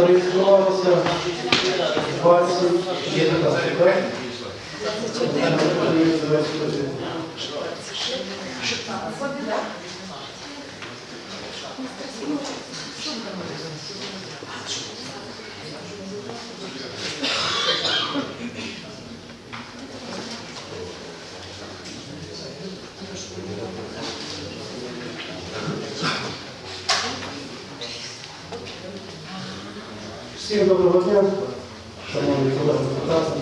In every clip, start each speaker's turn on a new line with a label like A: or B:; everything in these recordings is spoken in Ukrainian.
A: Зареєструвалося 20 депутатів, так? 21. Всім доброго дня, шановні колеги депутати.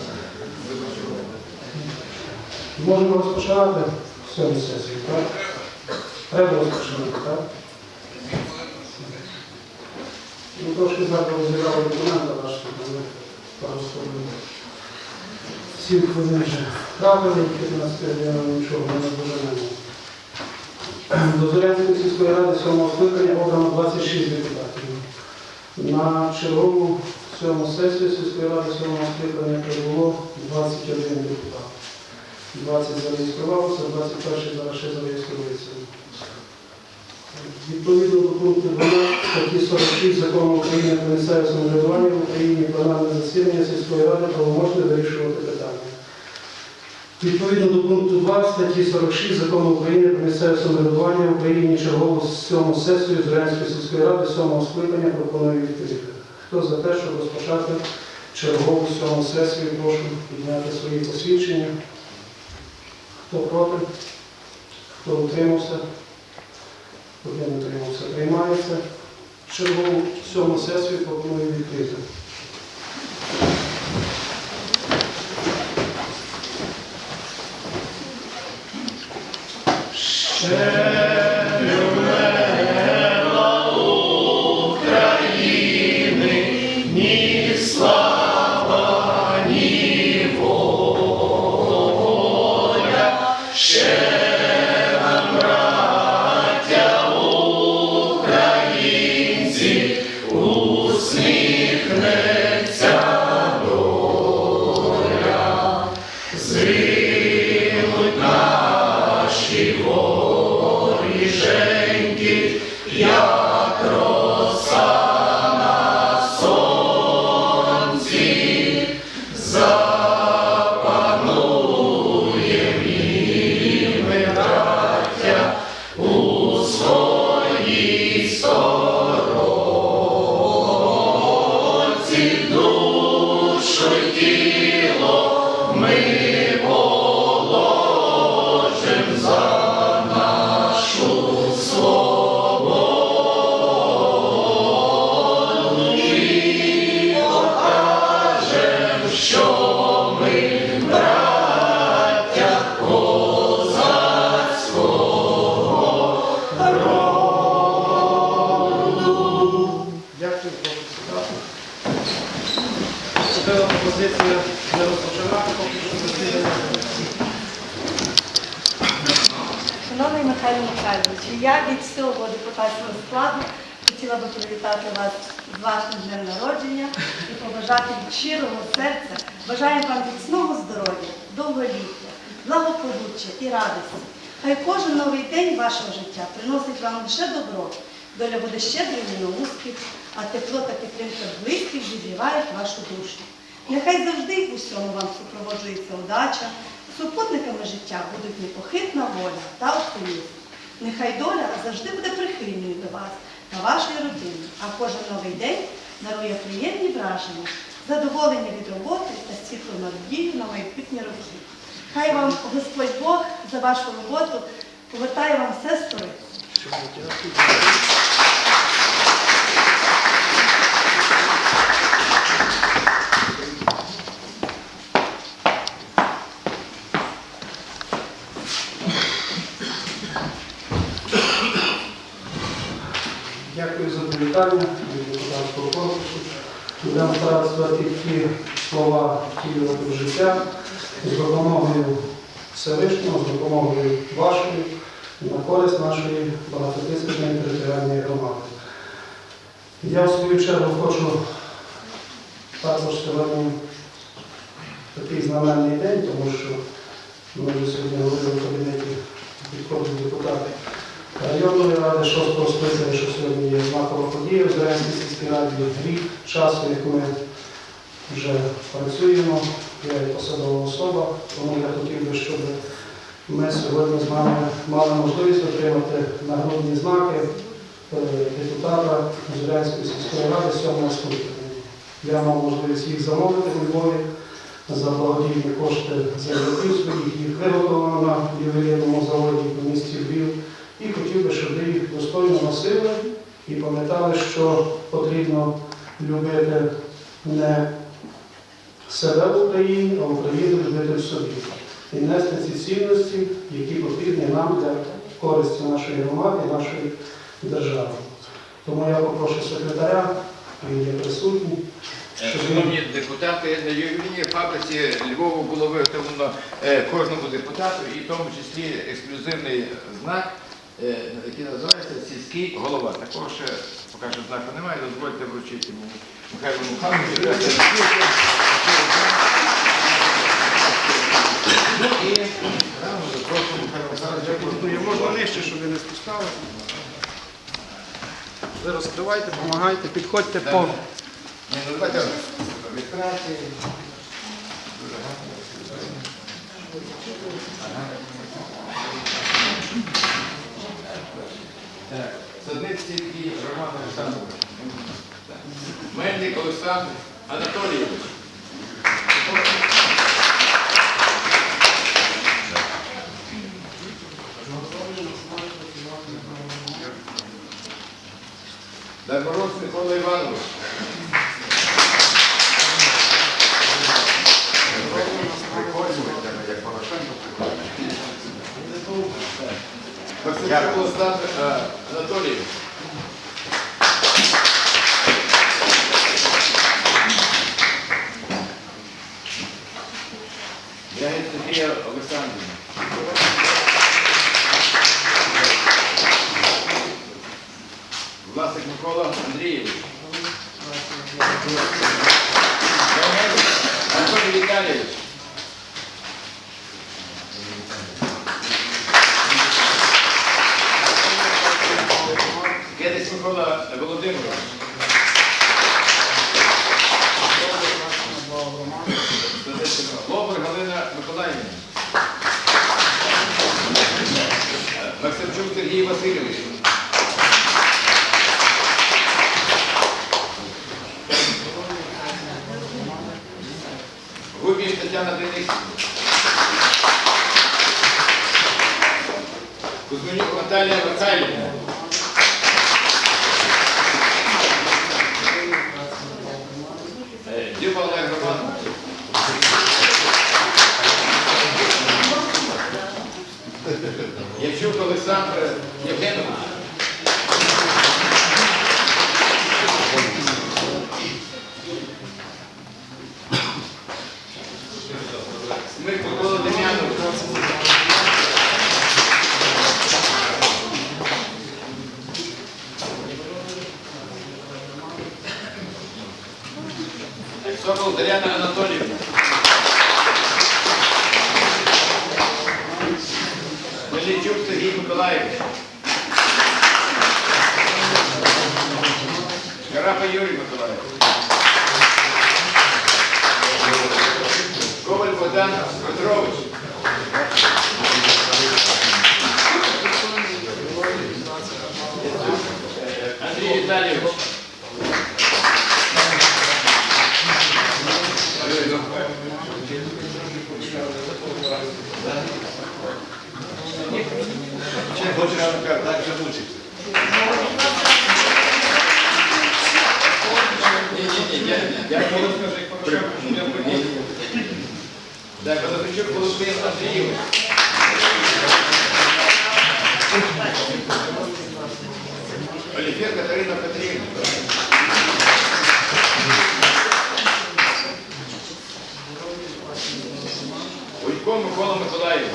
A: Можемо розпочинати сьогодні сесію, так? Треба розпочинати, так? Ну, трошки завтра розглядали документи ваші, але просто сім хвилин вже правили, 15 я нічого не наближаємо. До Зорянської сільської ради сьомого скликання обрано 26 депутатів. На чергову сьому сесію сільської ради сьомого скликання прибуло 21 депутат. 20 зареєструвалося, 21 зараз ще зареєструється. Відповідно до пункту 12 статті 46 закону України про місцеве самоврядування в Україні пленарне засідання сільської ради правоможне вирішувати питання. Відповідно до пункту 2 статті 46 закону України про місцеве самоврядування Україні чергову сьому сесію Зеленської сільської ради сьомого скликання пропоную відкрити. Хто за те, щоб розпочати чергову сьому сесію, прошу підняти свої посвідчення. Хто проти? Хто утримався? Один утримався. Приймається. Чергову сьому сесію пропоную відкрити. Дякую, Поступила пропозиція не розпочинати.
B: Шановний Михайло Михайлович, я від всього депутатського складу хотіла би привітати вас з вашим днем народження і побажати від щирого серця. Бажаю вам міцного здоров'я, довголіття, благополуччя і радості. Хай кожен новий день вашого життя приносить вам лише добро. Доля буде щедрою на успіх, а тепло та підтримка близьких зігрівають вашу душу. Нехай завжди в усьому вам супроводжується удача, супутниками життя будуть непохитна воля та оптимізм. Нехай доля завжди буде прихильною до вас та вашої родини, а кожен новий день дарує приємні враження, задоволення від роботи та світлу надію на майбутні роки. Хай вам Господь Бог за вашу роботу повертає вам все сторицю.
A: Дякую за привітання від депутатського корпусу. Будемо старатися ті слова втілювати в життя з допомогою Всевишнього, з допомогою вашої, на користь нашої багатотисячної територіальної громади. Я в свою чергу хочу також сьогодні такий знаменний день, тому що ми вже сьогодні говорили в кабінеті підходить депутати. Районної ради шостого скликання, що сьогодні є знакова подія в Зеленській сільській раді. Рік часу, як ми вже працюємо, я є посадова особа, тому я хотів би, щоб ми сьогодні з вами мали можливість отримати нагрудні знаки е, депутата Зеленської сільської ради сьомого скликання. Я мав можливість їх замовити у Львові за благодійні кошти земляків своїх, їх виготовлено на ювелірному заводі в місті Львів. І хотів би, щоб ви їх достойно носили і пам'ятали, що потрібно любити не себе в Україні, а Україну любити в собі. І нести ці цінності, які потрібні нам для користі нашої громади нашої держави. Тому я попрошу секретаря, він є присутній, він
C: Шановні депутати, на ювелірній фабриці Львову було виготовлено е, кожному депутату, і в тому числі ексклюзивний знак, е, який називається сільський голова. Такого ще поки що знаку немає, дозвольте вручити мені Михайло Михайловичу. Ну і рано запрошую Михайло Михайловича.
A: Можна нижче, щоб ви не спускали. Ви розкривайте, допомагайте, підходьте по.
C: Ні, ну давайте відкривати. Дуже гарно. Так, Садницький Роман Олександрович. Мельник Олександр Анатолійович. Дармороз Микола Іванович. як Порошенко Максимчук Олександр е, Анатолійович. Ягід Софія Олександрівна. Власик Микола Андрійович. Анатолій Віталійович. Гедець Микола Володимирович. Лобер Галина Миколаївна. Максимчук Сергій Васильович. Губіш Тетяна Денисівна. Кузьменюк Наталія Михайлівна. Е, Дюба Олег Романович. Ячук Олександр Сокол Дар'яна Анатоліївна. Мельничук Сергій Миколаївич. Шкарапа Юрій Миколаївич. Коваль Богдан Петрович. Андрій Віталійович. Хочеш, так же мучиться. Ні-ні-ні, я, я Ні-ні-ні. Так, Колосничук Володимир Андрійович. Оліфір Катерина Петрівна. Войко Микола Миколаївич.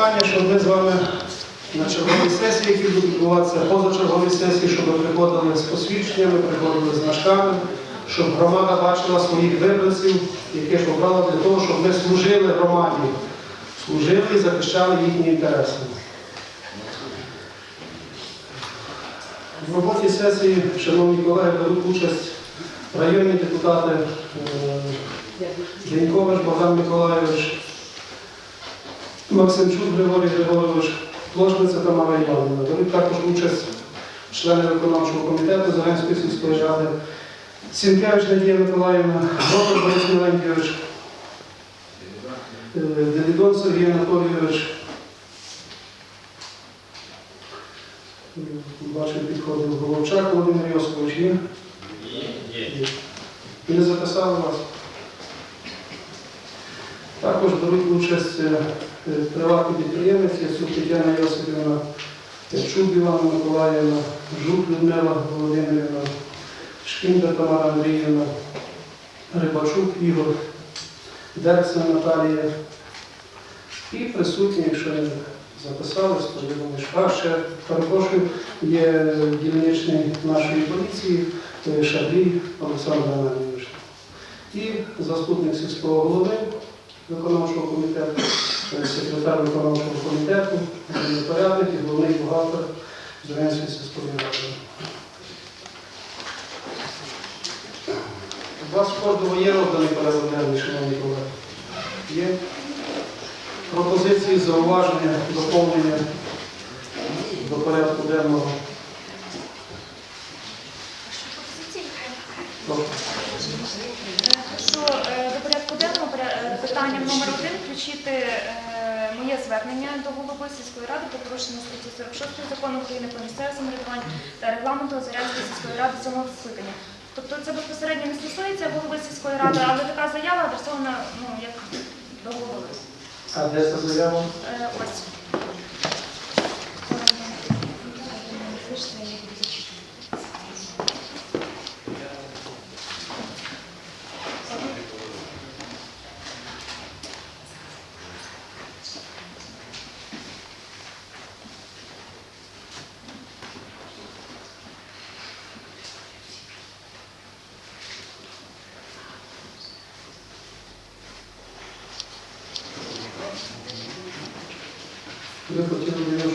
A: Прохання, щоб ми з вами на черговій сесії, які будуть відбуватися позачергові сесії, щоб ви приходили з посвідченнями, приходили з значками, щоб громада бачила своїх виборців, яких обрала для того, щоб ми служили громаді, служили і захищали їхні інтереси. В роботі сесії, шановні колеги, беруть участь районні депутати е, Денькович Богдан Миколайович, Максимчук Григорій Григорович, Ложниця Тамара Іванівна. Беруть також участь члени виконавчого комітету Зеленської сільської ради, Сінкевич Надія Миколаївна, Роберт Борис Миленкевич, е, Сергій Анатолійович. Бачив, підходив Головчак Володимир Йосипович. Є? Є. Не записали вас? Також беруть участь е, приватні підприємці, Яцюк Тетяна Йосипівна, Чуб Івана Миколаївна, Жук Людмила Володимирівна, Шкінда Тамара Андріївна, Рибачук Ігор, Дерця Наталія. І присутні, якщо не записались, то я думаю, що ще перепрошую, є дільничний нашої поліції е, Шаблій Олександр Ананівич. І заступник сільського голови виконавчого комітету, е, секретар виконавчого комітету, порядник і головний бухгалтер Зеленської сільської ради. У вас кожного є розданий порядок денний, шановні колеги? Є пропозиції, зауваження, доповнення до порядку денного. Прошу.
D: Що е, до порядку денного е, питанням номер один включити е, моє звернення до голови сільської ради про порушення статті 46 закону України про місцеве самоврядування та регламенту Озарянської сільської ради цього скликання. Тобто це безпосередньо не стосується голови сільської ради, але така заява адресована ну, як до голови.
A: А де ця заява?
D: Е, Ось.
A: Ви хотіли б його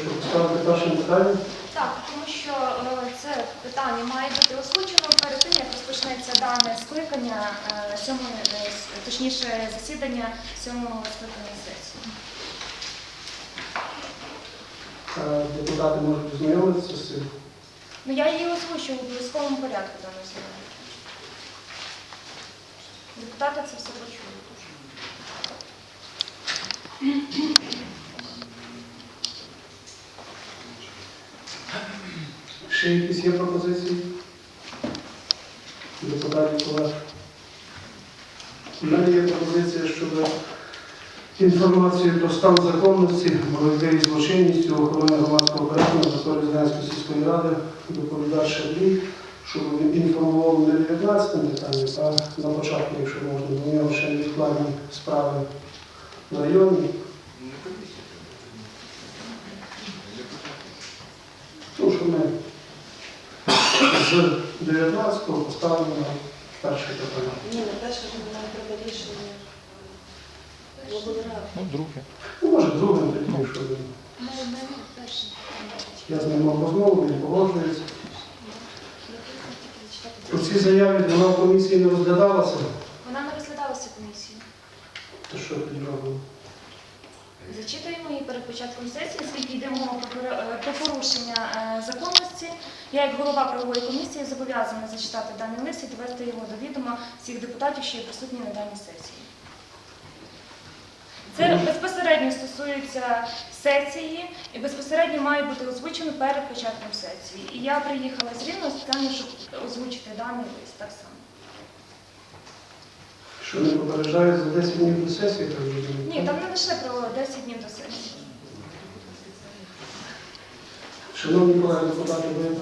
A: першим питанням?
D: Так, тому що е, це питання має бути озвучено перед тим, як розпочнеться дане скликання е, сьомої, е, точніше засідання сьомого скликання сесії.
A: Депутати можуть ознайомитися з цим.
D: Ну я її озвучу в обов'язковому порядку дану сьогодні. Депутати це все почують.
A: Ще якісь є пропозиції? Депутатів колег. У мене є пропозиція щодо інформації про стан законності, боротьби із злочинністю, охорони громадського порядку на території Зеленської сільської ради, доповідач Шаблій, щоб він інформував не 19 питанням, а на початку, якщо можна, у нього ще невідкладні справи в районі. Ну, що ми з 19-го поставимо на перше питання.
E: Ні, на перше нам треба рішення облради.
A: Ну, може, другим тоді, якщо він. Я з ним мав розмову, він погоджується. Про ці заяви вона в комісії не розглядалася,
D: Вона не розглядалася комісією.
A: то що тоді робимо?
D: Зачитуємо її перед початком сесії, оскільки йде мова про, е, порушення е, законності. Я, як голова правової комісії, зобов'язана зачитати даний лист і довести його до відома всіх депутатів, що є присутні на даній сесії. Це безпосередньо стосується сесії і безпосередньо має бути озвучено перед початком сесії. І я приїхала з Рівного спеціально, щоб озвучити даний лист так само.
A: Що не попереджають за 10 днів до сесії?
D: Ні, там не лише про 10 днів до сесії.
A: Шановні колеги депутати, ви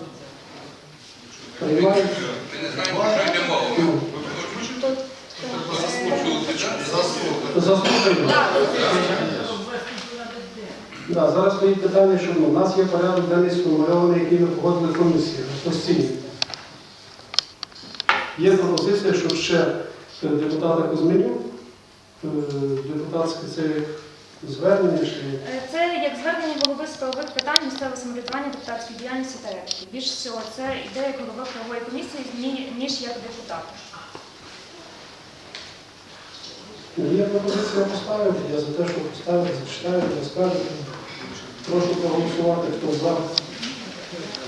A: приймаєте?
F: Ми не знаємо, що йде мова.
A: Ну, Заслухайте. Да, зараз стоїть питання, що ну, у нас є порядок денний сформульований, який ми погодили комісії постійно. Є пропозиція, щоб ще е, депутата Кузьменюк, е, депутатське це як звернення, чи
D: Е, Це як звернення голови з правових питань місцевого самоврядування, депутатської діяльності та етики. Більш всього, це йде як голова правової комісії, ніж як депутат.
A: Ну, Є пропозиція поставити, я за те, щоб поставити, зачитаєте, розкажете. Прошу проголосувати, хто за,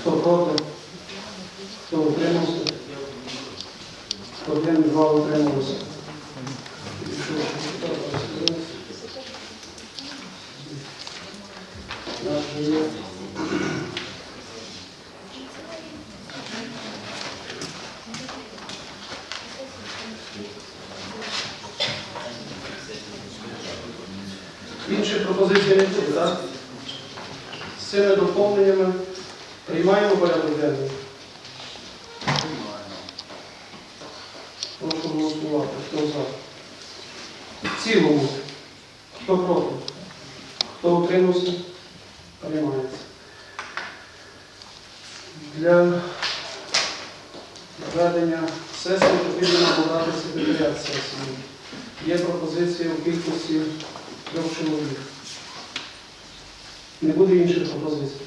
A: хто проти, хто утримався. Один, два утрималися. Інших пропозицій не буде, так? З цими доповненнями приймаємо порядок денний. Прошу голосувати. Хто за? В цілому. Хто проти? Хто утримався? Приймається. Для ведення сесії потрібно набирати секретаріат сесії. Є пропозиція у кількості трьох чоловік. Не буде інших пропозицій.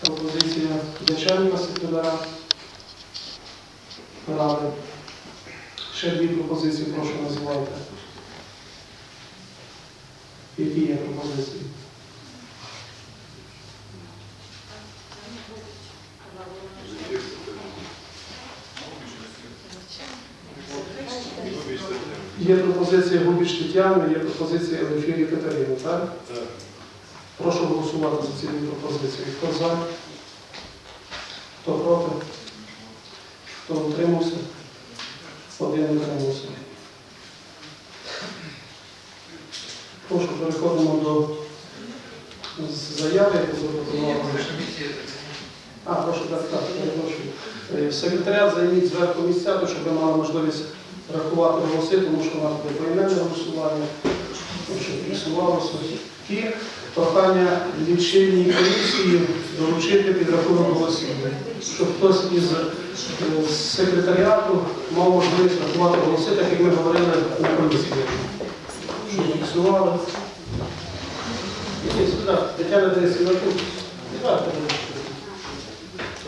A: Пропозиція начальника секретаря ради. Ще дві пропозиції, прошу називайте. Які є пропозиції? Є пропозиція Губіч Тетяни, є пропозиція Лефірі Катерини, так? Прошу голосувати за ці дві пропозиції. Хто за? Хто проти? Хто утримався? Один утримався. Прошу, переходимо до заяви, яку запропонували. А, прошу, так, так, перепрошую. Е, Секретаріат займіть зверху місця, щоб ви мали можливість рахувати голоси, тому що у нас буде поіменне голосування, тому що фіксувалося. І прохання лічильній комісії доручити підрахунок голосів, щоб хтось із е, секретаріату мав можливість рахувати голоси, так як ми говорили на комісії. Щоб фіксували. Тетяна ласка.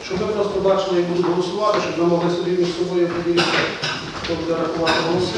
A: Щоб ви просто бачили, як будуть голосувати, щоб ми могли собі між собою поділитися, хто буде рахувати голоси.